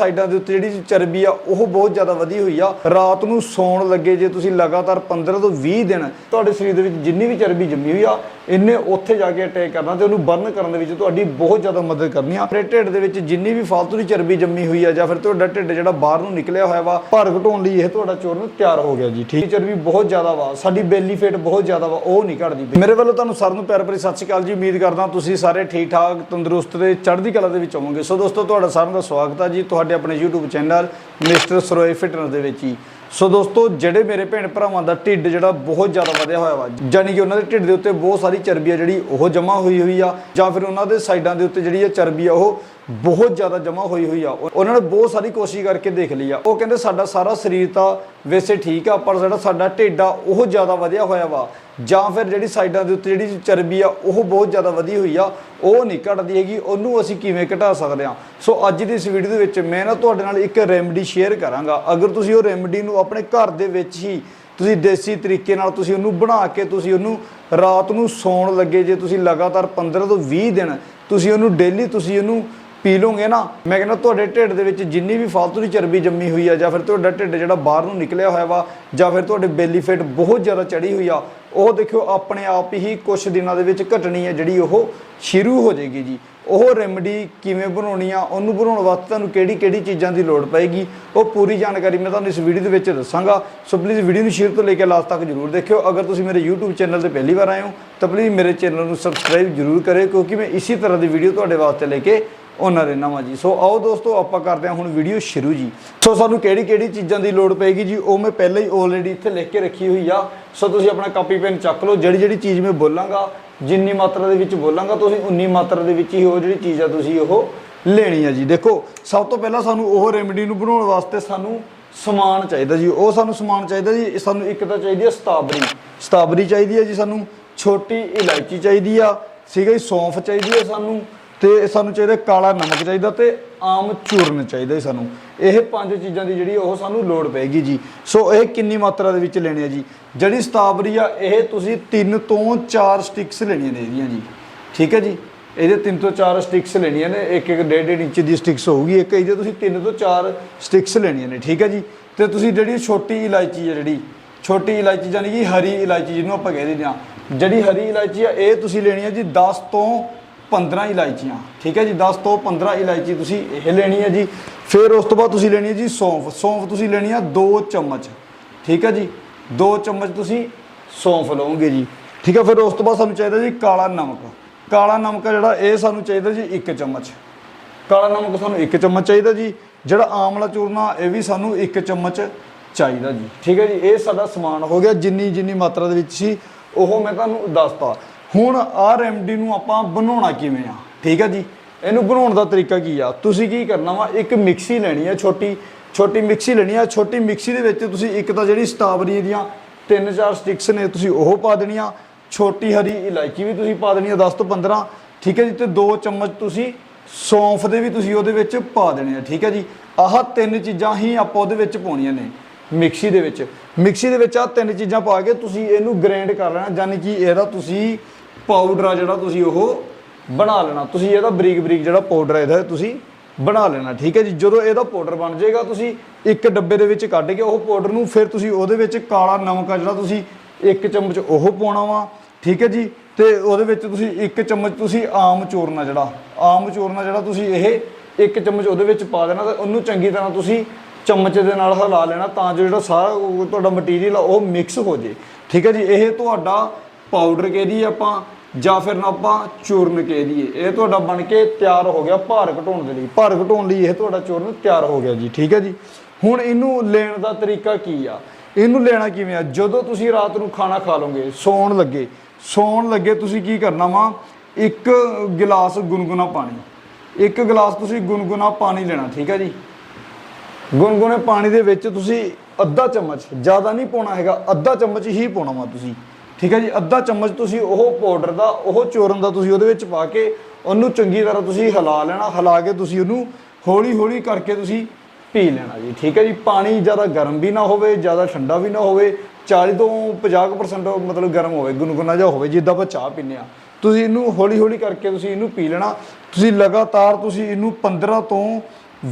ਸਾਈਡਾਂ ਦੇ ਉੱਤੇ ਜਿਹੜੀ ਚਰਬੀ ਆ, ਉਹ ਬਹੁਤ ਜ਼ਿਆਦਾ ਵਧੀ ਹੋਈ ਆ। ਰਾਤ ਨੂੰ ਸੌਣ ਲੱਗੇ ਜੇ ਤੁਸੀਂ ਲਗਾਤਾਰ 15 ਤੋਂ 20 ਦਿਨ ਤੁਹਾਡੇ ਸਰੀਰ ਦੇ ਵਿੱਚ ਜਿੰਨੀ ਵੀ ਚਰਬੀ ਜੰਮੀ ਹੋਈ ਆ ਇਹਨੇ ਉੱਥੇ ਜਾ ਕੇ ਅਟੈਕ ਕਰਨਾ ਤੇ ਉਹਨੂੰ ਬਰਨ ਕਰਨ ਦੇ ਵਿੱਚ ਤੁਹਾਡੀ ਬਹੁਤ ਜ਼ਿਆਦਾ ਮਦਦ ਕਰਨੀ ਆ। ਆਪਣੇ ਢਿੱਡ ਦੇ ਵਿੱਚ ਜਿੰਨੀ ਵੀ ਫालतू ਦੀ ਚਰਬੀ ਜੰਮੀ ਹੋਈ ਆ ਜਾਂ ਫਿਰ ਤੁਹਾਡਾ ਢਿੱਡ ਜਿਹੜਾ ਬਾਹਰ ਨੂੰ ਨਿਕਲਿਆ ਹੋਇਆ ਵਾ, ਭਾਰ ਘਟਾਉਣ ਲਈ ਇਹ ਤੁਹਾਡਾ ਚੂਰਨ ਤਿਆਰ ਹੋ ਗਿਆ ਜੀ, ਠੀਕ? ਚਰਬੀ ਬਹੁਤ ਜ਼ਿਆਦਾ ਵਾ, ਸਾਡੀ ਬੈਲੀ ਫੇਟ ਬਹੁਤ ਜ਼ਿਆਦਾ ਵਾ, ਉਹ ਨਹੀਂ ਘਟਦੀ ਮੇਰੇ ਵੱਲੋਂ ਤੁਹਾਨੂੰ ਸਾਰਿਆਂ ਨੂੰ ਪਿਆਰ ਭਰੀ ਸਤਿ ਸ਼੍ਰੀ ਅਕਾਲ ਜੀ। ਉਮੀਦ ਕਰਦਾ ਤੁਸੀਂ ਸਾਰੇ ਠੀਕ ਠਾਕ ਤੰਦਰੁਸਤ ਤੇ ਚੜ੍ਹਦੀ ਕਲਾ ਦੇ ਵਿੱਚ ਹੋਵੋਗੇ। ਸੋ ਦੋਸਤੋ, ਤੁਹਾਡਾ ਸਾਰਿਆਂ ਦਾ ਸਵਾਗਤ ਆ ਜੀ। ਤੁਹਾਡੇ ਆਪਣੇ YouTube channel mister Saroye fitness ਦੇ ਵਿੱਚ ਹੀ। ਸੋ ਦੋਸਤੋ, ਜਿਹੜੇ ਮੇਰੇ ਭੈਣ ਭਰਾਵਾਂ ਦਾ ਢਿੱਡ ਜਿਹੜਾ ਬਹੁਤ ਜ਼ਿਆਦਾ ਵਧਿਆ ਹੋਇਆ ਵਾ ਯਾਨੀ ਕਿ ਉਹਨਾਂ ਦੇ ਢਿੱਡ ਦੇ ਉੱਤੇ ਬਹੁਤ ਸਾਰੀ ਚਰਬੀ ਆ ਜਿਹੜੀ, ਉਹ ਜਮਾ ਹੋਈ ਹੋਈ ਆ, ਜਾਂ ਫਿਰ ਉਹਨਾਂ ਦੇ ਸਾਈਡਾਂ ਦੇ ਉੱਤੇ ਜਿਹੜੀ ਇਹ ਚਰਬੀ ਆ, ਉਹ ਬਹੁਤ ਜ਼ਿਆਦਾ ਜਮਾ ਹੋਈ ਹੋਈ ਆ। ਉਹ- ਉਹਨਾਂ ਨੇ ਬਹੁਤ ਸਾਰੀ ਕੋਸ਼ਿਸ਼ ਕਰਕੇ ਦੇਖ ਲਈ ਆ। ਉਹ ਕਹਿੰਦੇ ਸਾਡਾ ਸਾਰਾ ਸਰੀਰ ਤਾਂ ਵੈਸੇ ਠੀਕ ਆ, ਪਰ ਜਿਹੜਾ ਸਾਡਾ ਢਿੱਡ ਆ, ਉਹ ਜ਼ਿਆਦਾ ਵਧਿਆ ਹੋਇਆ ਵਾ। ਜਾਂ ਫਿਰ ਜਿਹੜੀ ਸਾਈਡਾਂ ਦੇ ਉੱਤੇ ਜਿਹੜੀ ਚਰਬੀ ਆ, ਉਹ ਬਹੁਤ ਜ਼ਿਆਦਾ ਵਧੀ ਹੋਈ ਆ, ਉਹ ਨਹੀਂ ਘਟਦੀ ਹੈਗੀ, ਉਹਨੂੰ ਅਸੀਂ ਕਿਵੇਂ ਘਟਾ ਸਕਦੇ ਆ ਸੋ ਅੱਜ ਦੀ ਇਸ ਵੀਡੀਓ ਦੇ ਵਿੱਚ ਮੈਂ ਨਾ ਤੁਹਾਡੇ ਨਾਲ ਇੱਕ ਰੈਮਡੀ ਸ਼ੇਅਰ ਕਰਾਂਗਾ। ਅਗਰ ਤੁਸੀਂ ਉਹ ਰੈਮਡੀ ਨੂੰ ਆਪਣੇ ਘਰ ਦੇ ਵਿੱਚ ਹੀ ਤੁਸੀਂ ਦੇਸੀ ਤਰੀਕੇ ਨਾਲ ਤੁਸੀਂ ਉਹਨੂੰ ਬਣਾ ਕੇ ਤੁਸੀਂ ਉਹਨੂੰ ਰਾਤ ਨੂੰ ਸੌਣ ਲੱਗੇ, ਜੇ ਤੁਸੀਂ ਲਗਾਤਾਰ 15 ਤੋਂ 20 ਦਿਨ ਤੁਸੀਂ ਉਹਨੂੰ ਡੇਲੀ ਤੁਸੀਂ ਉਹਨੂੰ ਪੀ ਲੋਗੇ ਨਾ, ਮੈਂ ਕਹਿੰਦਾ ਤੁਹਾਡੇ ਢਿੱਡ ਦੇ ਵਿੱਚ ਜਿੰਨੀ ਵੀ ਫालतू ਦੀ ਚਰਬੀ ਜੰਮੀ ਹੋਈ ਆ, ਜਾਂ ਫਿਰ ਤੁਹਾਡਾ ਢਿੱਡ ਜਿਹੜਾ ਬਾਹਰ ਨੂੰ ਨਿਕਲਿਆ ਹੋਇਆ ਵਾ, ਜਾਂ ਫਿਰ ਤੁਹਾਡੇ ਬੈਲੀ ਫੈਟ ਬਹੁਤ ਜ਼ਿਆਦਾ ਚੜੀ ਹੋਈ ਆ ਉਹ ਦੇਖਿਓ, ਆਪਣੇ ਆਪ ਹੀ ਕੁਝ ਦਿਨਾਂ ਦੇ ਵਿੱਚ ਘਟਣੀ ਹੈ, ਜਿਹੜੀ ਉਹ ਸ਼ੁਰੂ ਹੋ ਜਾਏਗੀ ਜੀ। ਉਹ ਰੈਮਡੀ ਕਿਵੇਂ ਬਣਾਉਣੀ ਆ, ਉਹਨੂੰ ਬਣਾਉਣ ਵਾਸਤੇ ਤੁਹਾਨੂੰ ਕਿਹੜੀ ਕਿਹੜੀ ਚੀਜ਼ਾਂ ਦੀ ਲੋੜ ਪਏਗੀ, ਉਹ ਪੂਰੀ ਜਾਣਕਾਰੀ ਮੈਂ ਤੁਹਾਨੂੰ ਇਸ ਵੀਡੀਓ ਦੇ ਵਿੱਚ ਦੱਸਾਂਗਾ। ਸੋ ਪਲੀਜ਼ ਵੀਡੀਓ ਨੂੰ ਸ਼ੇਅਰ ਤੋਂ ਲੈ ਕੇ ਲਾਸਟ ਤੱਕ ਜਰੂਰ ਦੇਖਿਓ। ਅਗਰ ਤੁਸੀਂ ਮੇਰੇ YouTube ਚੈਨਲ ਤੇ ਪਹਿਲੀ ਵਾਰ ਆਏ ਹੋ, ਤਾਂ ਪਲੀਜ਼ ਮੇਰੇ ਚੈਨਲ ਨੂੰ ਸਬਸਕ੍ਰਾਈਬ ਜਰੂਰ ਕਰਿਓ, ਕਿਉਂਕਿ ਮੈਂ ਇਸੇ ਤਰ੍ਹਾਂ ਦੀ ਵੀਡੀਓ ਤੁਹਾਡੇ ਵਾਸਤੇ ਲੈ ਕੇ ਉਹਨਾਂ ਰਹਿਣਾ ਵਾ ਜੀ। ਸੋ ਆਓ ਦੋਸਤੋ, ਆਪਾਂ ਕਰਦੇ ਹਾਂ ਹੁਣ ਵੀਡੀਓ ਸ਼ੁਰੂ ਜੀ। ਸੋ ਸਾਨੂੰ ਕਿਹੜੀ ਕਿਹੜੀ ਚੀਜ਼ਾਂ ਦੀ ਲੋੜ ਪਏਗੀ ਜੀ? ਉਹ ਮੈਂ ਪਹਿਲਾਂ ਹੀ ਆਲਰੇਡੀ ਇੱਥੇ ਲਿਖ ਕੇ ਰੱਖੀ ਹੋਈ ਆ। ਸੋ ਤੁਸੀਂ ਆਪਣਾ ਕਾਪੀ ਪੈਨ ਚੱਕ ਲਓ। ਜਿਹੜੀ ਜਿਹੜੀ ਚੀਜ਼ ਮੈਂ ਬੋਲਾਂਗਾ, ਜਿੰਨੀ ਮਾਤਰਾ ਦੇ ਵਿੱਚ ਬੋਲਾਂਗਾ ਤੁਸੀਂ, ਉਨੀ ਮਾਤਰਾ ਦੇ ਵਿੱਚ ਹੀ ਉਹ ਜਿਹੜੀ ਚੀਜ਼ ਆ ਤੁਸੀਂ ਉਹ ਲੈਣੀ ਆ ਜੀ। ਦੇਖੋ, ਸਭ ਤੋਂ ਪਹਿਲਾਂ ਸਾਨੂੰ ਉਹ ਰੈਮਡੀ ਨੂੰ ਬਣਾਉਣ ਵਾਸਤੇ ਸਾਨੂੰ ਸਮਾਨ ਚਾਹੀਦਾ ਜੀ। ਉਹ ਸਾਨੂੰ ਸਮਾਨ ਚਾਹੀਦਾ ਜੀ। ਸਾਨੂੰ ਇੱਕ ਤਾਂ ਚਾਹੀਦੀ ਹੈ ਸਤਾਬਰੀ। ਸਤਾਬਰੀ ਚਾਹੀਦੀ ਹੈ ਜੀ ਸਾਨੂੰ। ਛੋਟੀ ਇਲਾਇਚੀ ਚਾਹੀਦੀ ਆ। ਸੀਗਾ ਜੀ, ਸੌਂਫ ਚਾਹੀਦੀ ਹੈ ਸਾਨੂੰ। ਤੇ ਸਾਨੂੰ ਚਾਹੀਦਾ ਕਾਲਾ ਨਮਕ ਚਾਹੀਦਾ ਤੇ ਆਮ ਚੂਰਨ ਚਾਹੀਦਾ ਸਾਨੂੰ। ਇਹ ਪੰਜ ਚੀਜ਼ਾਂ ਦੀ ਜਿਹੜੀ ਉਹ ਸਾਨੂੰ ਲੋੜ ਪਏਗੀ ਜੀ। ਸੋ ਇਹ ਕਿੰਨੀ ਮਾਤਰਾ ਦੇ ਵਿੱਚ ਲੈਣੇ ਆ ਜੀ? ਜਿਹੜੀ ਸਟਾਬਰੀ ਆ, ਇਹ ਤੁਸੀਂ 3 ਤੋਂ 4 ਸਟਿਕਸ ਲੈਣੀਆਂ ਨੇ ਇਹਦੀਆਂ ਜੀ। ਠੀਕ ਹੈ ਜੀ? ਇਹਦੇ 3 ਤੋਂ 4 ਸਟਿਕਸ ਲੈਣੀਆਂ ਨੇ, ਇੱਕ ਇੱਕ ਡੇਢ ਡੇਢ ਇੰਚ ਦੀ ਸਟਿਕਸ ਹੋਊਗੀ, ਇੱਕ ਇਹਦੇ ਤੁਸੀਂ 3 ਤੋਂ 4 ਸਟਿਕਸ ਲੈਣੀਆਂ ਨੇ, ਠੀਕ ਹੈ ਜੀ? ਤੇ ਤੁਸੀਂ ਜਿਹੜੀ ਛੋਟੀ ਇਲਾਇਚੀ ਹੈ ਜਿਹੜੀ, ਛੋਟੀ ਇਲਾਇਚੀ ਜਾਨੀ ਕਿ ਹਰੀ ਇਲਾਇਚੀ ਜਿਹਨੂੰ ਆਪਾਂ ਕਹਿ ਦਿੰਦੇ ਆ ਜਿਹੜੀ ਹਰੀ ਇਲਾਇਚੀ ਆ, ਇਹ ਤੁਸੀਂ ਲੈਣੀ ਹੈ ਜੀ 10 ਤੋਂ 15 ਇਲਾਇਚੀਆਂ, ਠੀਕ ਹੈ ਜੀ 10 ਤੋਂ 15 ਇਲਾਇਚੀ ਤੁਸੀਂ ਇਹ ਲੈਣੀ ਹੈ ਜੀ। ਫਿਰ ਉਸ ਤੋਂ ਬਾਅਦ ਤੁਸੀਂ ਲੈਣੀ ਹੈ ਜੀ ਸੌਂਫ। ਸੌਂਫ ਤੁਸੀਂ ਲੈਣੀ ਹੈ 2 ਚਮਚ, ਠੀਕ ਹੈ ਜੀ। 2 ਚਮਚ ਤੁਸੀਂ ਸੌਂਫ ਲਓਗੇ ਜੀ। ਠੀਕ ਹੈ, ਫਿਰ ਉਸ ਤੋਂ ਬਾਅਦ ਸਾਨੂੰ ਚਾਹੀਦਾ ਜੀ ਕਾਲਾ ਨਮਕ। ਕਾਲਾ ਨਮਕ ਆ ਜਿਹੜਾ, ਇਹ ਸਾਨੂੰ ਚਾਹੀਦਾ ਜੀ 1 ਚਮਚ। ਕਾਲਾ ਨਮਕ ਸਾਨੂੰ 1 ਚਮਚ ਚਾਹੀਦਾ ਜੀ। ਜਿਹੜਾ ਆਮਲਾ ਚੂਰਨਾ, ਇਹ ਵੀ ਸਾਨੂੰ 1 ਚਮਚ ਚਾਹੀਦਾ ਜੀ। ਠੀਕ ਹੈ ਜੀ, ਇਹ ਸਾਡਾ ਸਮਾਨ ਹੋ ਗਿਆ ਜਿੰਨੀ ਜਿੰਨੀ ਮਾਤਰਾ ਦੇ ਵਿੱਚ ਸੀ, ਉਹ ਮੈਂ ਤੁਹਾਨੂੰ ਦੱਸਤਾ। ਹੁਣ ਆਹ ਰੈਮਡੀ ਨੂੰ ਆਪਾਂ ਬਣਾਉਣਾ ਕਿਵੇਂ ਆ? ਠੀਕ ਹੈ ਜੀ? ਇਹਨੂੰ ਬਣਾਉਣ ਦਾ ਤਰੀਕਾ ਕੀ ਆ? ਤੁਸੀਂ ਕੀ ਕਰਨਾ ਵਾ? ਇੱਕ ਮਿਕਸੀ ਲੈਣੀ ਆ ਛੋਟੀ ਛੋਟੀ ਮਿਕਸੀ ਲੈਣੀ ਆ। ਛੋਟੀ ਮਿਕਸੀ ਦੇ ਵਿੱਚ ਤੁਸੀਂ ਇੱਕ ਤਾਂ ਜਿਹੜੀ ਸਟ੍ਰਾਬੇਰੀ ਦੀਆਂ ਤਿੰਨ ਚਾਰ ਸਟਿਕਸ ਨੇ ਤੁਸੀਂ ਉਹ ਪਾ ਦੇਣੀਆਂ। ਛੋਟੀ ਹਰੀ ਇਲਾਇਚੀ ਵੀ ਤੁਸੀਂ ਪਾ ਦੇਣੀ ਆ 10 ਤੋਂ 15 ਠੀਕ ਹੈ ਜੀ? ਤੇ 2 ਚਮਚ ਤੁਸੀਂ ਸੌਂਫ ਦੇ ਵੀ ਤੁਸੀਂ ਉਹਦੇ ਵਿੱਚ ਪਾ ਦੇਣੇ ਆ। ਠੀਕ ਹੈ ਜੀ? ਆਹ ਤਿੰਨ ਚੀਜ਼ਾਂ ਹੀ ਆਪਾਂ ਉਹਦੇ ਵਿੱਚ ਪਾਉਣੀਆਂ ਨੇ ਮਿਕਸੀ ਦੇ ਵਿੱਚ। ਮਿਕਸੀ ਦੇ ਵਿੱਚ ਆਹ ਤਿੰਨ ਚੀਜ਼ਾਂ ਪਾ ਕੇ ਤੁਸੀਂ ਇਹਨੂੰ ਗ੍ਰਾਈਂਡ ਕਰ ਲੈਣਾ। ਯਾਨੀ ਕਿ ਇਹਦਾ ਤੁਸੀਂ ਪਾਊਡਰ ਆ ਜਿਹੜਾ ਤੁਸੀਂ ਉਹ ਬਣਾ ਲੈਣਾ। ਤੁਸੀਂ ਇਹਦਾ ਬਰੀਕ ਬਰੀਕ ਜਿਹੜਾ ਪਾਊਡਰ ਹੈ ਇਹਦਾ ਤੁਸੀਂ ਬਣਾ ਲੈਣਾ, ਠੀਕ ਹੈ ਜੀ? ਜਦੋਂ ਇਹਦਾ ਪਾਊਡਰ ਬਣ ਜਾਏਗਾ, ਤੁਸੀਂ ਇੱਕ ਡੱਬੇ ਦੇ ਵਿੱਚ ਕੱਢ ਕੇ ਉਹ ਪਾਊਡਰ ਨੂੰ ਫਿਰ ਤੁਸੀਂ ਉਹਦੇ ਵਿੱਚ ਕਾਲਾ ਨਮਕ ਆ ਜਿਹੜਾ ਤੁਸੀਂ ਇੱਕ ਚਮਚ ਉਹ ਪਾਉਣਾ ਵਾ, ਠੀਕ ਹੈ ਜੀ? ਤੇ ਉਹਦੇ ਵਿੱਚ ਤੁਸੀਂ ਇੱਕ ਚਮਚ ਤੁਸੀਂ ਆਮ ਚੂਰਨਾ ਜਿਹੜਾ, ਆਮ ਚੂਰਨਾ ਜਿਹੜਾ ਤੁਸੀਂ ਇਹ ਇੱਕ ਚਮਚ ਉਹਦੇ ਵਿੱਚ ਪਾ ਦੇਣਾ ਤੇ ਉਹਨੂੰ ਚੰਗੀ ਤਰ੍ਹਾਂ ਤੁਸੀਂ ਚਮਚ ਦੇ ਨਾਲ ਹਿਲਾ ਲੈਣਾ ਤਾਂ ਜੋ ਜਿਹੜਾ ਸਾਰਾ ਤੁਹਾਡਾ ਮਟੀਰੀਅਲ ਆ ਉਹ ਮਿਕਸ ਹੋ ਜੇ ਠੀਕ ਹੈ ਜੀ? ਇਹ ਤੁਹਾਡਾ ਪਾਊਡਰ ਕਹਿ ਦਈਏ ਆਪਾਂ, ਜਾਂ ਫਿਰ ਨਾ ਆਪਾਂ ਚੂਰਨ ਕਹਿ ਦਈਏ। ਇਹ ਤੁਹਾਡਾ ਬਣ ਕੇ ਤਿਆਰ ਹੋ ਗਿਆ ਭਾਰ ਘਟਾਉਣ ਦੇ ਲਈ। ਭਾਰ ਘਟਾਉਣ ਲਈ ਇਹ ਤੁਹਾਡਾ ਚੂਰਨ ਤਿਆਰ ਹੋ ਗਿਆ ਜੀ, ਠੀਕ ਹੈ ਜੀ? ਹੁਣ ਇਹਨੂੰ ਲੈਣ ਦਾ ਤਰੀਕਾ ਕੀ ਆ? ਇਹਨੂੰ ਲੈਣਾ ਕਿਵੇਂ ਆ? ਜਦੋਂ ਤੁਸੀਂ ਰਾਤ ਨੂੰ ਖਾਣਾ ਖਾ ਲਓਗੇ, ਸੌਣ ਲੱਗੇ ਸੌਣ ਲੱਗੇ ਤੁਸੀਂ ਕੀ ਕਰਨਾ ਵਾ? ਇੱਕ ਗਿਲਾਸ ਗੁਨਗੁਨਾ ਪਾਣੀ। ਇੱਕ ਗਿਲਾਸ ਤੁਸੀਂ ਗੁਨਗੁਨਾ ਪਾਣੀ ਲੈਣਾ, ਠੀਕ ਹੈ ਜੀ? ਗੁਨਗੁਨੇ ਪਾਣੀ ਦੇ ਵਿੱਚ ਤੁਸੀਂ ਅੱਧਾ ਚਮਚ, ਜ਼ਿਆਦਾ ਨਹੀਂ ਪਾਉਣਾ ਹੈਗਾ, ਅੱਧਾ ਚਮਚ ਹੀ ਪਾਉਣਾ ਵਾ ਤੁਸੀਂ। ਠੀਕ ਹੈ ਜੀ, ਅੱਧਾ ਚਮਚ ਤੁਸੀਂ ਉਹ ਪਾਊਡਰ ਦਾ, ਉਹ ਚੋਰਨ ਦਾ ਤੁਸੀਂ ਉਹਦੇ ਵਿੱਚ ਪਾ ਕੇ ਉਹਨੂੰ ਚੰਗੀ ਤਰ੍ਹਾਂ ਤੁਸੀਂ ਹਿਲਾ ਲੈਣਾ, ਹਿਲਾ ਕੇ ਤੁਸੀਂ ਉਹਨੂੰ ਹੌਲੀ ਹੌਲੀ ਕਰਕੇ ਤੁਸੀਂ ਪੀ ਲੈਣਾ ਜੀ, ਠੀਕ ਹੈ ਜੀ। ਪਾਣੀ ਜ਼ਿਆਦਾ ਗਰਮ ਵੀ ਨਾ ਹੋਵੇ, ਜ਼ਿਆਦਾ ਠੰਡਾ ਵੀ ਨਾ ਹੋਵੇ 40 ਤੋਂ 50% ਮਤਲਬ ਗਰਮ ਹੋਵੇ, ਗੁਨਗੁਨਾ ਜਿਹਾ ਹੋਵੇ, ਜਿੱਦਾਂ ਆਪਾਂ ਚਾਹ ਪੀਂਦੇ ਆ ਤੁਸੀਂ ਇਹਨੂੰ ਹੌਲੀ ਹੌਲੀ ਕਰਕੇ ਤੁਸੀਂ ਇਹਨੂੰ ਪੀ ਲੈਣਾ। ਤੁਸੀਂ ਲਗਾਤਾਰ ਤੁਸੀਂ ਇਹਨੂੰ 15 ਤੋਂ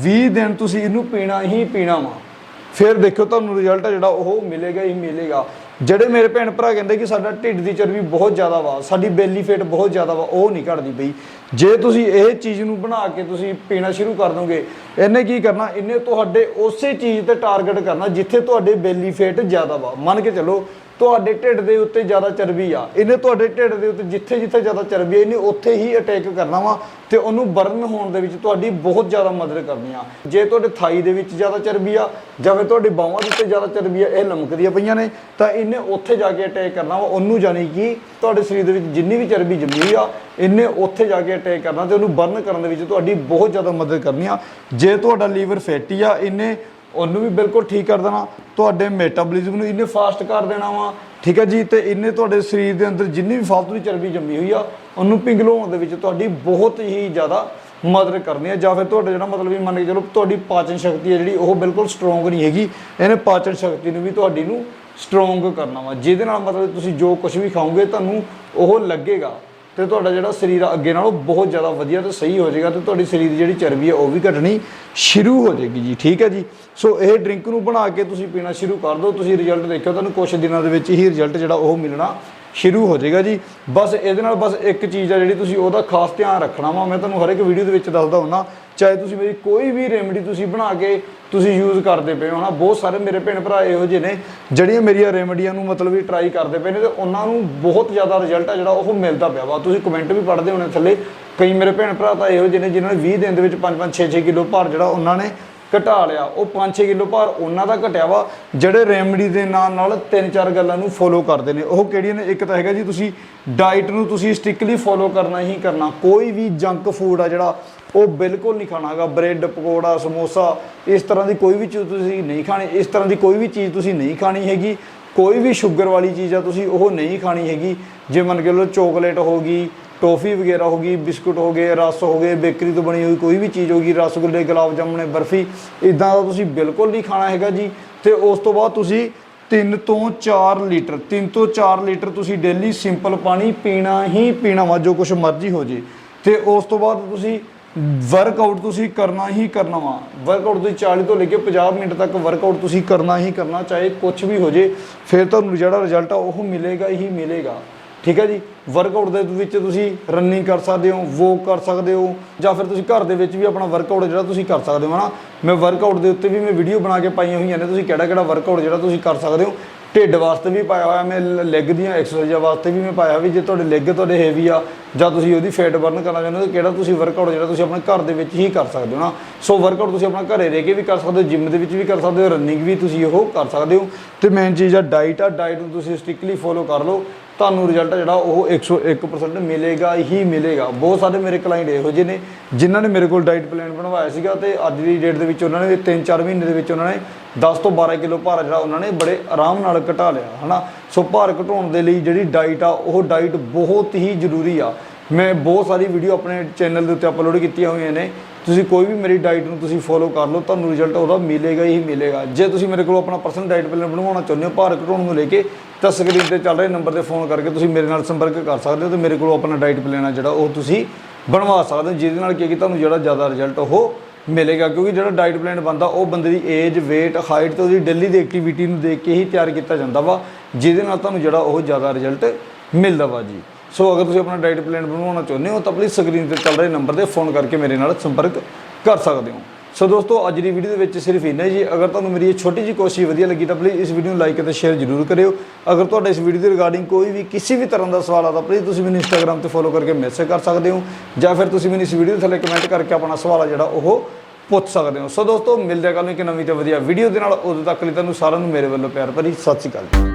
20 ਦਿਨ ਤੁਸੀਂ ਇਹਨੂੰ ਪੀਣਾ ਹੀ ਪੀਣਾ ਵਾ। ਫਿਰ ਦੇਖੋ ਤੁਹਾਨੂੰ ਰਿਜ਼ਲਟ ਜਿਹੜਾ ਉਹ ਮਿਲੇਗਾ ਹੀ ਮਿਲੇਗਾ। ਜਿਹੜੇ ਮੇਰੇ ਭੈਣ ਭਰਾ ਕਹਿੰਦੇ ਕਿ ਸਾਡਾ ਢਿੱਡ ਦੀ ਚਰਬੀ ਬਹੁਤ ਜ਼ਿਆਦਾ ਵਾ, ਸਾਡੀ ਬੈਲੀ ਫੈਟ ਬਹੁਤ ਜ਼ਿਆਦਾ ਵਾ, ਉਹ ਨਹੀਂ ਘਟਦੀ ਪਈ। ਜੇ ਤੁਸੀਂ ਇਹ ਚੀਜ਼ ਨੂੰ ਬਣਾ ਕੇ ਤੁਸੀਂ ਪੀਣਾ ਸ਼ੁਰੂ ਕਰ ਦੋਗੇ, ਇਹਨੇ ਕੀ ਕਰਨਾ? ਇਹਨੇ ਤੁਹਾਡੇ ਉਸੇ ਚੀਜ਼ ਤੇ ਟਾਰਗੇਟ ਕਰਨਾ ਜਿੱਥੇ ਤੁਹਾਡੇ ਬੈਲੀ ਫੈਟ ਜ਼ਿਆਦਾ ਵਾ। ਮੰਨ ਕੇ ਚੱਲੋ ਤੁਹਾਡੇ ਢਿੱਡ ਦੇ ਉੱਤੇ ਜ਼ਿਆਦਾ ਚਰਬੀ ਆ। ਇਹਨੇ ਤੁਹਾਡੇ ਢਿੱਡ ਦੇ ਉੱਤੇ ਜਿੱਥੇ ਜਿੱਥੇ ਜ਼ਿਆਦਾ ਚਰਬੀ ਆ, ਇਹਨੇ ਉੱਥੇ ਹੀ ਅਟੈਕ ਕਰਨਾ ਵਾ ਤੇ ਉਹਨੂੰ ਬਰਨ ਹੋਣ ਦੇ ਵਿੱਚ ਤੁਹਾਡੀ ਬਹੁਤ ਜ਼ਿਆਦਾ ਮਦਦ ਕਰਨੀ ਆ। ਜੇ ਤੁਹਾਡੇ ਥਾਈ ਦੇ ਵਿੱਚ ਜ਼ਿਆਦਾ ਚਰਬੀ ਆ ਜਾਂ ਫਿਰ ਤੁਹਾਡੇ ਬਾਹਾਂ ਦੇ ਉੱਤੇ ਜ਼ਿਆਦਾ ਚਰਬੀ ਆ, ਇਹ ਲਮਕਦੀਆਂ ਪਈਆਂ ਨੇ, ਤਾਂ ਇਹਨੇ ਉੱਥੇ ਜਾ ਕੇ ਅਟੈਕ ਕਰਨਾ ਵਾ। ਉਹਨੂੰ ਜਾਣੀ ਕਿ ਤੁਹਾਡੇ ਸਰੀਰ ਦੇ ਵਿੱਚ ਜਿੰਨੀ ਵੀ ਚਰਬੀ ਜੰਮੀ ਆ, ਇਹਨੇ ਉੱਥੇ ਜਾ ਕੇ ਅਟੈਕ ਕਰਨਾ ਤੇ ਉਹਨੂੰ ਬਰਨ ਕਰਨ ਦੇ ਵਿੱਚ ਤੁਹਾਡੀ ਬਹੁਤ ਜ਼ਿਆਦਾ ਮਦਦ ਕਰਨੀ ਆ। ਜੇ ਤੁਹਾਡਾ ਲੀਵਰ ਫੈਟੀ ਆ, ਇਹਨੇ ਉਹਨੂੰ ਵੀ ਬਿਲਕੁਲ ਠੀਕ ਕਰ ਦੇਣਾ। ਤੁਹਾਡੇ ਮੈਟਾਬੋਲਿਜ਼ਮ ਨੂੰ ਇੰਨੇ ਫਾਸਟ ਕਰ ਦੇਣਾ ਵਾ। ਠੀਕ ਹੈ ਜੀ? ਤੇ ਇੰਨੇ ਤੁਹਾਡੇ ਸਰੀਰ ਦੇ ਅੰਦਰ ਜਿੰਨੀ ਵੀ ਫਾਲਤੂ ਦੀ ਚਰਬੀ ਜੰਮੀ ਹੋਈ ਆ, ਉਹਨੂੰ ਪਿਘਲਾਉਣ ਦੇ ਵਿੱਚ ਤੁਹਾਡੀ ਬਹੁਤ ਹੀ ਜ਼ਿਆਦਾ ਮਦਦ ਕਰਨੀ ਹੈ ਜਾਂ ਫਿਰ ਤੁਹਾਡਾ ਜਿਹੜਾ ਮਤਲਬ ਵੀ ਮੰਨ ਕੇ ਚਲੋ ਤੁਹਾਡੀ ਪਾਚਨ ਸ਼ਕਤੀ ਹੈ ਜਿਹੜੀ, ਉਹ ਬਿਲਕੁਲ ਸਟਰੋਂਗ ਨਹੀਂ ਹੈਗੀ। ਇਹਨੇ ਪਾਚਨ ਸ਼ਕਤੀ ਨੂੰ ਵੀ ਤੁਹਾਡੀ ਨੂੰ ਸਟਰੋਂਗ ਕਰਨਾ ਵਾ। ਜਿਹਦੇ ਨਾਲ ਮਤਲਬ ਤੁਸੀਂ ਜੋ ਕੁਝ ਵੀ ਖਾਓਗੇ, ਤੁਹਾਨੂੰ ਉਹ ਲੱਗੇਗਾ। ਤੇ ਤੁਹਾਡਾ ਜਿਹੜਾ ਸਰੀਰ ਆ, ਅੱਗੇ ਨਾਲੋਂ ਬਹੁਤ ਜ਼ਿਆਦਾ ਵਧੀਆ ਤੇ ਸਹੀ ਹੋ ਜਾਏਗਾ ਤੇ ਤੁਹਾਡੀ ਸਰੀਰ ਦੀ ਜਿਹੜੀ ਚਰਬੀ ਹੈ ਉਹ ਵੀ ਘਟਣੀ ਸ਼ੁਰੂ ਹੋ ਜਾਏਗੀ ਜੀ, ਠੀਕ ਹੈ ਜੀ? ਸੋ ਇਹ ਡਰਿੰਕ ਨੂੰ ਬਣਾ ਕੇ ਤੁਸੀਂ ਪੀਣਾ ਸ਼ੁਰੂ ਕਰ ਦਿਓ, ਤੁਸੀਂ ਰਿਜ਼ਲਟ ਦੇਖਿਓ, ਤੁਹਾਨੂੰ ਕੁਝ ਦਿਨਾਂ ਦੇ ਵਿੱਚ ਹੀ ਰਿਜ਼ਲਟ ਜਿਹੜਾ ਉਹ ਮਿਲਣਾ ਸ਼ੁਰੂ ਹੋ ਜਾਏਗਾ ਜੀ। ਬਸ ਇਹਦੇ ਨਾਲ ਬਸ ਇੱਕ ਚੀਜ਼ ਆ ਜਿਹੜੀ ਤੁਸੀਂ ਉਹਦਾ ਖਾਸ ਧਿਆਨ ਰੱਖਣਾ ਵਾ। ਮੈਂ ਤੁਹਾਨੂੰ ਹਰ ਇੱਕ ਵੀਡੀਓ ਦੇ ਵਿੱਚ ਦੱਸਦਾ ਹੁੰਦਾ, ਚਾਹੇ ਤੁਸੀਂ ਮੇਰੀ ਕੋਈ ਵੀ ਰੈਮਡੀ ਤੁਸੀਂ ਬਣਾ ਕੇ ਤੁਸੀਂ ਯੂਜ਼ ਕਰਦੇ ਪਏ ਹੋ ਨਾ ਬਹੁਤ ਸਾਰੇ ਮੇਰੇ ਭੈਣ ਭਰਾ ਇਹੋ ਜਿਹੇ ਨੇ, ਜਿਹੜੀਆਂ ਮੇਰੀਆਂ ਰੈਮਡੀਆਂ ਨੂੰ ਮਤਲਬ ਵੀ ਟਰਾਈ ਕਰਦੇ ਪਏ ਨੇ ਤੇ ਉਹਨਾਂ ਨੂੰ ਬਹੁਤ ਜ਼ਿਆਦਾ ਰਿਜ਼ਲਟ ਆ ਜਿਹੜਾ ਉਹ ਮਿਲਦਾ ਪਿਆ ਵਾ। ਤੁਸੀਂ ਕਮੈਂਟ ਵੀ ਪੜ੍ਹਦੇ ਹੋਣੇ ਥੱਲੇ। ਕਈ ਮੇਰੇ ਭੈਣ ਭਰਾ ਤਾਂ ਇਹੋ ਜਿਹੇ ਨੇ ਜਿਨ੍ਹਾਂ ਨੇ 20 ਦਿਨ ਦੇ ਵਿੱਚ 5-5 6-6 ਕਿਲੋ ਭਾਰ ਜਿਹੜਾ ਉਹਨਾਂ ਨੇ ਘਟਾ ਲਿਆ। ਉਹ 5-6 ਕਿਲੋ ਭਾਰ ਉਹਨਾਂ ਦਾ ਘਟਿਆ ਵਾ, ਜਿਹੜੇ ਰੈਮਡੀ ਦੇ ਨਾਲ ਨਾਲ ਤਿੰਨ ਚਾਰ ਗੱਲਾਂ ਨੂੰ ਫੋਲੋ ਕਰਦੇ ਨੇ। ਉਹ ਕਿਹੜੀਆਂ ਨੇ? ਇੱਕ ਤਾਂ ਹੈਗਾ ਜੀ, ਤੁਸੀਂ ਡਾਈਟ ਨੂੰ ਤੁਸੀਂ ਸਟ੍ਰਿਕਟਲੀ ਫੋਲੋ ਕਰਨਾ ਹੀ ਕਰਨਾ। ਕੋਈ ਵੀ ਜੰਕ ਫੂਡ ਆ ਜਿਹੜਾ, ਉਹ ਬਿਲਕੁਲ ਨਹੀਂ ਖਾਣਾ ਹੈਗਾ। ਬ੍ਰੈਡ ਪਕੌੜਾ, ਸਮੋਸਾ, ਇਸ ਤਰ੍ਹਾਂ ਦੀ ਕੋਈ ਵੀ ਚੀਜ਼ ਤੁਸੀਂ ਨਹੀਂ ਖਾਣੀ, ਇਸ ਤਰ੍ਹਾਂ ਦੀ ਕੋਈ ਵੀ ਚੀਜ਼ ਤੁਸੀਂ ਨਹੀਂ ਖਾਣੀ ਹੈਗੀ। ਕੋਈ ਵੀ ਸ਼ੂਗਰ ਵਾਲੀ ਚੀਜ਼ ਆ ਤੁਸੀਂ ਉਹ ਨਹੀਂ ਖਾਣੀ ਹੈਗੀ। ਜੇ ਮੰਨ ਕੇ ਲਓ ਚੋਕਲੇਟ ਹੋ ਗਈ ਟੋਫੀ ਵਗੈਰਾ ਹੋ ਗਈ, ਬਿਸਕੁਟ ਹੋ ਗਏ, ਰਸ ਹੋ ਗਏ, ਬੇਕਰੀ ਤੋਂ ਬਣੀ ਹੋਈ ਕੋਈ ਵੀ ਚੀਜ਼ ਹੋ ਗਈ, ਰਸਗੁੱਲੇ, ਗੁਲਾਬ ਜਾਮੁਨ, ਬਰਫੀ ਇਦਾਂ ਦਾ ਤੁਸੀਂ ਬਿਲਕੁਲ ਨਹੀਂ ਖਾਣਾ ਹੈਗਾ ਜੀ। ਤੇ ਉਸ ਤੋਂ ਬਾਅਦ ਤੁਸੀਂ 3 ਤੋਂ 4 ਲੀਟਰ 3 ਤੋਂ 4 ਲੀਟਰ ਤੁਸੀਂ ਡੇਲੀ ਸਿੰਪਲ ਪਾਣੀ ਪੀਣਾ ਹੀ ਪੀਣਾ ਵਾ, ਜੋ ਕੁਝ ਮਰਜ਼ੀ ਹੋ ਜੇ। ਤੇ ਉਸ ਤੋਂ ਬਾਅਦ ਤੁਸੀਂ ਵਰਕਆਊਟ ਤੁਸੀਂ ਕਰਨਾ ਹੀ ਕਰਨਾ ਵਾ। ਵਰਕਆਊਟ ਤੁਸੀਂ 40 ਤੋਂ ਲੈ ਕੇ 50 ਮਿੰਟ ਤੱਕ ਵਰਕਆਊਟ ਤੁਸੀਂ ਕਰਨਾ ਹੀ ਕਰਨਾ, ਚਾਹੇ ਕੁਝ ਵੀ ਹੋ ਜੇ, ਫਿਰ ਤੁਹਾਨੂੰ ਜਿਹੜਾ ਰਿਜ਼ਲਟ ਆ ਉਹ ਮਿਲੇਗਾ ਹੀ ਮਿਲੇਗਾ। ਠੀਕ ਹੈ ਜੀ? ਵਰਕਆਊਟ ਦੇ ਵਿੱਚ ਤੁਸੀਂ ਰਨਿੰਗ ਕਰ ਸਕਦੇ ਹੋ ਵੋਕ ਕਰ ਸਕਦੇ ਹੋ, ਜਾਂ ਫਿਰ ਤੁਸੀਂ ਘਰ ਦੇ ਵਿੱਚ ਵੀ ਆਪਣਾ ਵਰਕਆਊਟ ਜਿਹੜਾ ਤੁਸੀਂ ਕਰ ਸਕਦੇ ਹੋ, ਹਨਾ? ਮੈਂ ਵਰਕਆਊਟ ਦੇ ਉੱਤੇ ਵੀ ਮੈਂ ਵੀਡੀਓ ਬਣਾ ਕੇ ਪਾਈਆਂ ਹੋਈਆਂ ਨੇ, ਤੁਸੀਂ ਕਿਹੜਾ ਕਿਹੜਾ ਵਰਕਆਊਟ ਜਿਹੜਾ ਤੁਸੀਂ ਕਰ ਸਕਦੇ ਹੋ? ਢਿੱਡ ਵਾਸਤੇ ਵੀ ਪਾਇਆ ਹੋਇਆ, ਮੈਂ ਲੈਗ ਦੀਆਂ ਐਕਸਰਸਾਈਜ਼ਾਂ ਵਾਸਤੇ ਵੀ ਮੈਂ ਪਾਇਆ ਵੀ ਜੇ ਤੁਹਾਡੇ ਲੈਗ ਤੁਹਾਡੇ ਹੈਵੀ ਆ, ਜਾਂ ਤੁਸੀਂ ਉਹਦੀ ਫੈਟ ਬਰਨ ਕਰਨਾ ਚਾਹੁੰਦੇ ਹੋ, ਤਾਂ ਕਿਹੜਾ ਤੁਸੀਂ ਵਰਕਆਊਟ ਜਿਹੜਾ ਤੁਸੀਂ ਆਪਣੇ ਘਰ ਦੇ ਵਿੱਚ ਹੀ ਕਰ ਸਕਦੇ ਹੋ ਨਾ ਸੋ ਵਰਕਆਊਟ ਤੁਸੀਂ ਆਪਣਾ ਘਰੇ ਰਹਿ ਕੇ ਵੀ ਕਰ ਸਕਦੇ ਹੋ ਜਿਮ ਦੇ ਵਿੱਚ ਵੀ ਕਰ ਸਕਦੇ ਹੋ ਰਨਿੰਗ ਵੀ ਤੁਸੀਂ ਉਹ ਕਰ ਸਕਦੇ ਹੋ। ਤੇ ਮੇਨ ਚੀਜ਼ ਆ ਡਾਈਟ ਆ ਡਾਈਟ ਨੂੰ ਤੁਸੀਂ ਸਟ੍ਰਿਕਟਲੀ ਫੋਲੋ ਕਰ ਲਓ। ਤੁਹਾਨੂੰ ਰਿਜ਼ਲਟ ਜਿਹੜਾ ਉਹ 101% ਮਿਲੇਗਾ, ਹੀ ਮਿਲੇਗਾ। ਬਹੁਤ ਸਾਰੇ ਮੇਰੇ ਕਲਾਇੰਟ ਇਹੋ ਜਿਹੇ ਨੇ, ਜਿਨ੍ਹਾਂ ਨੇ ਮੇਰੇ ਕੋਲ ਡਾਈਟ ਪਲਾਨ ਬਣਵਾਇਆ ਸੀਗਾ ਤੇ ਅੱਜ ਦੀ ਡੇਟ ਦੇ ਵਿੱਚ ਉਹਨਾਂ ਨੇ 3-4 ਮਹੀਨੇ ਦੇ ਵਿੱਚ ਉਹਨਾਂ ਨੇ 10 ਤੋਂ 12 ਕਿਲੋ ਭਾਰ ਜਿਹੜਾ ਉਹਨਾਂ ਨੇ ਬੜੇ ਆਰਾਮ ਨਾਲ ਘਟਾ ਲਿਆ, ਹਨਾ? ਸੋ ਭਾਰ ਘਟਾਉਣ ਦੇ ਲਈ ਜਿਹੜੀ ਡਾਈਟ ਆ, ਉਹ ਡਾਈਟ ਬਹੁਤ ਹੀ ਜ਼ਰੂਰੀ ਆ। ਮੈਂ ਬਹੁਤ ਸਾਰੀ ਵੀਡੀਓ ਆਪਣੇ ਚੈਨਲ ਦੇ ਉੱਤੇ ਅਪਲੋਡ ਕੀਤੀਆਂ ਹੋਈਆਂ ਨੇ। ਤੁਸੀਂ ਕੋਈ ਵੀ ਮੇਰੀ ਡਾਈਟ ਨੂੰ ਤੁਸੀਂ ਫੋਲੋ ਕਰ ਲਓ, ਤੁਹਾਨੂੰ ਰਿਜ਼ਲਟ ਉਹਦਾ ਮਿਲੇਗਾ ਹੀ ਮਿਲੇਗਾ। ਜੇ ਤੁਸੀਂ ਮੇਰੇ ਕੋਲ ਆਪਣਾ ਪਰਸਨਲ ਡਾਈਟ ਪਲਾਨ ਬਣਵਾਉਣਾ ਚਾਹੁੰਦੇ ਹੋ, ਭਾਰ ਘਟਾਉਣ ਨੂੰ ਲੈ ਕੇ ਤਾਂ ਸਕਰੀਨ ਤੇ ਚੱਲ ਰਹੇ ਨੰਬਰ ਤੇ ਫੋਨ ਕਰਕੇ ਤੁਸੀਂ ਮੇਰੇ ਨਾਲ ਸੰਪਰਕ ਕਰ ਸਕਦੇ ਹੋ ਤੇ ਮੇਰੇ ਕੋਲ ਆਪਣਾ ਡਾਈਟ ਪਲਾਨ ਆ ਜਿਹੜਾ ਉਹ ਤੁਸੀਂ ਬਣਵਾ ਸਕਦੇ ਹੋ, ਜਿਹਦੇ ਨਾਲ ਕੀ ਕਿ ਤੁਹਾਨੂੰ ਜਿਹੜਾ ਜ਼ਿਆਦਾ ਰਿਜ਼ਲਟ ਉਹ ਮਿਲੇਗਾ। ਕਿਉਂਕਿ ਜਿਹੜਾ ਡਾਈਟ ਪਲਾਨ ਬੰਦਾ ਉਹ ਬੰਦੇ ਦੀ ਏਜ weight ਹਾਈਟ ਤੇ ਉਹਦੀ ਡੇਲੀ ਦੀ ਐਕਟੀਵਿਟੀ ਨੂੰ ਦੇਖ ਕੇ ਹੀ ਤਿਆਰ ਕੀਤਾ ਜਾਂਦਾ ਵਾ, ਜਿਹਦੇ ਨਾਲ ਤੁਹਾਨੂੰ ਜਿਹੜਾ ਉਹ ਜ਼ਿਆਦਾ ਰਿਜ਼ਲਟ ਮਿਲਦਾ ਵਾ ਜੀ। ਸੋ ਅਗਰ ਤੁਸੀਂ ਆਪਣਾ ਡਾਈਟ ਪਲਾਨ ਬਣਵਾਉਣਾ ਚਾਹੁੰਦੇ ਹੋ ਤਾਂ ਪਲੀਜ਼ ਸਕਰੀਨ ਤੇ ਚੱਲ ਰਹੇ ਨੰਬਰ ਤੇ ਫੋਨ ਕਰਕੇ ਮੇਰੇ ਨਾਲ ਸੰਪਰਕ ਕਰ ਸਕਦੇ ਹੋ। ਸੋ ਦੋਸਤੋ, ਅੱਜ ਦੀ ਵੀਡੀਓ ਦੇ ਵਿੱਚ ਸਿਰਫ ਇੰਨਾ ਜੀ। ਅਗਰ ਤੁਹਾਨੂੰ ਮੇਰੀ ਇਹ ਛੋਟੀ ਜਿਹੀ ਕੋਸ਼ਿਸ਼ ਵਧੀਆ ਲੱਗੀ ਤਾਂ ਪਲੀਜ਼ ਇਸ ਵੀਡੀਓ ਨੂੰ ਲਾਈਕ ਅਤੇ ਸ਼ੇਅਰ ਜ਼ਰੂਰ ਕਰਿਓ। ਅਗਰ ਤੁਹਾਡਾ ਇਸ ਵੀਡੀਓ ਦੇ ਰਿਗਾਰਡਿੰਗ ਕੋਈ ਵੀ ਕਿਸੇ ਵੀ ਤਰ੍ਹਾਂ ਦਾ ਸਵਾਲ ਆ ਤਾਂ ਪਲੀਜ਼ ਤੁਸੀਂ ਮੈਨੂੰ ਇੰਸਟਾਗ੍ਰam ਤੇ ਫੋਲੋ ਕਰਕੇ ਮੈਸੇਜ ਕਰ ਸਕਦੇ ਹੋ ਜਾਂ ਫਿਰ ਤੁਸੀਂ ਮੈਨੂੰ ਇਸ ਵੀਡੀਓ ਦੇ ਥੱਲੇ ਕਮੈਂਟ ਕਰਕੇ ਆਪਣਾ ਸਵਾਲ ਆ ਜਿਹੜਾ ਉਹ ਪੁੱਛ ਸਕਦੇ ਹੋ। ਸੋ ਦੋਸਤੋ, ਮਿਲਦੇ ਹਾਂ ਕੱਲ੍ਹ ਨੂੰ ਇੱਕ ਨਵੀਂ ਤੇ ਵਧੀਆ ਵੀਡੀਓ ਦੇ ਨਾਲ। ਉਦੋਂ ਤੱਕ ਲਈ ਤੁਹਾਨੂੰ ਸਾਰਿਆਂ ਨੂੰ ਮੇਰੇ ਵੱਲੋਂ ਪਿਆਰ ਭਰੀ ਸਤਿ ਸ਼੍ਰੀ ਅਕਾਲ ਜੀ।